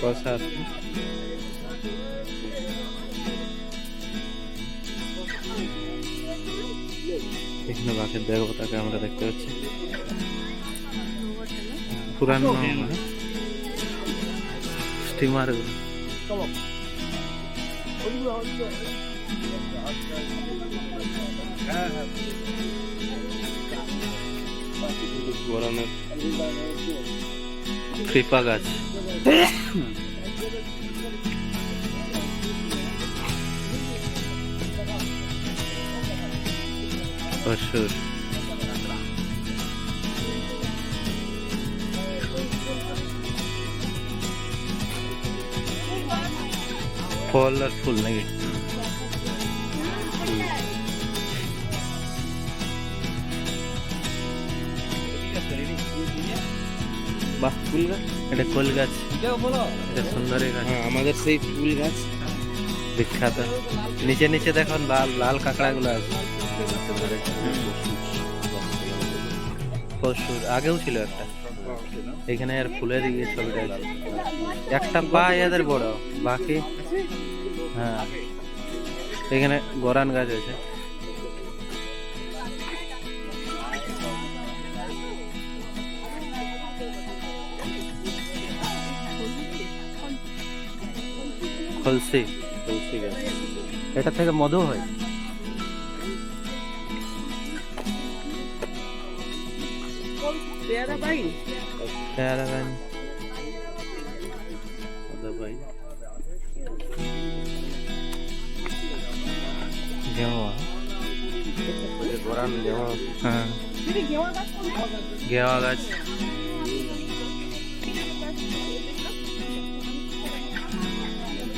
প্রসাদ। এখানে বাঘের দেবতাকে আমরা দেখতে পাচ্ছি। পুরানো স্টিমার গরমের কৃপা গাছ অসুর ফল আর ফুল নাকি বাহ ফুল গাছ? এটা কোল গাছ। এটা সুন্দরী গাছ। হ্যাঁ আমাদের সেই ফুল গাছ। বিখ্যাত। নিচে নিচে দেখুন লাল লাল কাঁকড়া গুলো আছে। পশুর আগেও ছিল একটা। এখানে আর ফুলের ইয়ে ছবিটা আছে একটা পা এদের বড় বাকি? হ্যাঁ। এখানে গরান গাছ আছে। খলসি তুলসী গাছ এটা থেকে মধু হয়। পেয়ারা পেয়ারা গেওয়া হ্যাঁ। গেওয়া গাছ।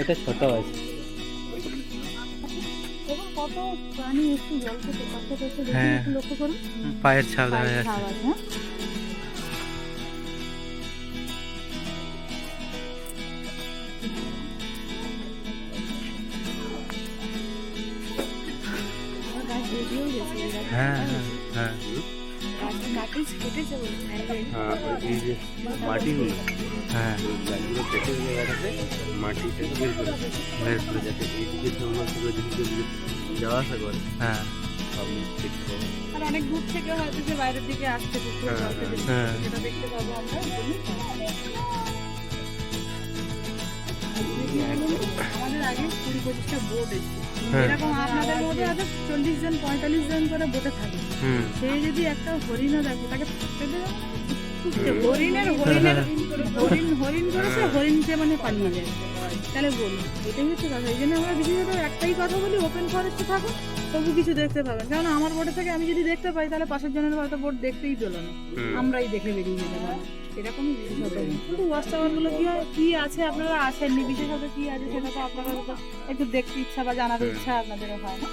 এটা ছোট আছে হ্যাঁ। একটু লক্ষ্য করুন পায়ের ছাপ দেখা যাচ্ছে হ্যাঁ? হ্যাঁ হ্যাঁ হ্যাঁ। হ্যাঁ এই যে মাটিগুলো হ্যাঁ গাছগুলো কেটে ওই জায়গাটাতে মাটিতে বের করে বের করে যাতে এইদিকে জঙ্গলগুলো যদি যাওয়া আসা করে হ্যাঁ আমি দেখতে আর অনেক দূর থেকে হয়তো যে বাইরের দিকে আসছে পুকুর হ্যাঁ, হ্যাঁ। সেটা দেখতে পাবো আমরা। আমাদের আগে কুড়ি পঁচিশটা বোট এসছে। এরকম আপনাদের মধ্যে আছে চল্লিশ জন পঁয়তাল্লিশ জন করে বোটে থাকে। সে যদি একটা হরিণও দেখে তাকে থাকতে দেবে? হরিণের হরিণের হরিণ হরিণ করেছে হরিণকে মানে পালিয়ে যায়। তাহলে বলুন এটাই হচ্ছে কথা। এই জন্য আমরা বিশেষত একটাই কথা বলি ওপেন ফরেস্টে থাকো তবু কিছু দেখতে পাবেন কারণ আমার বোর্ডে থেকে আমি যদি দেখতে পাই তাহলে পাশের জনের হয়তো বোর্ড দেখতেই চলো না। আমরাই দেখে বেরিয়ে যেতে পারি এরকমই কিন্তু ওয়াচ টাওয়ারগুলো কি হয়? কি আছে? আপনারা আসেননি? বিশেষত কি আছে সেটা তো আপনারা একটু দেখতে ইচ্ছা বা জানার ইচ্ছা আপনাদেরও হয় না।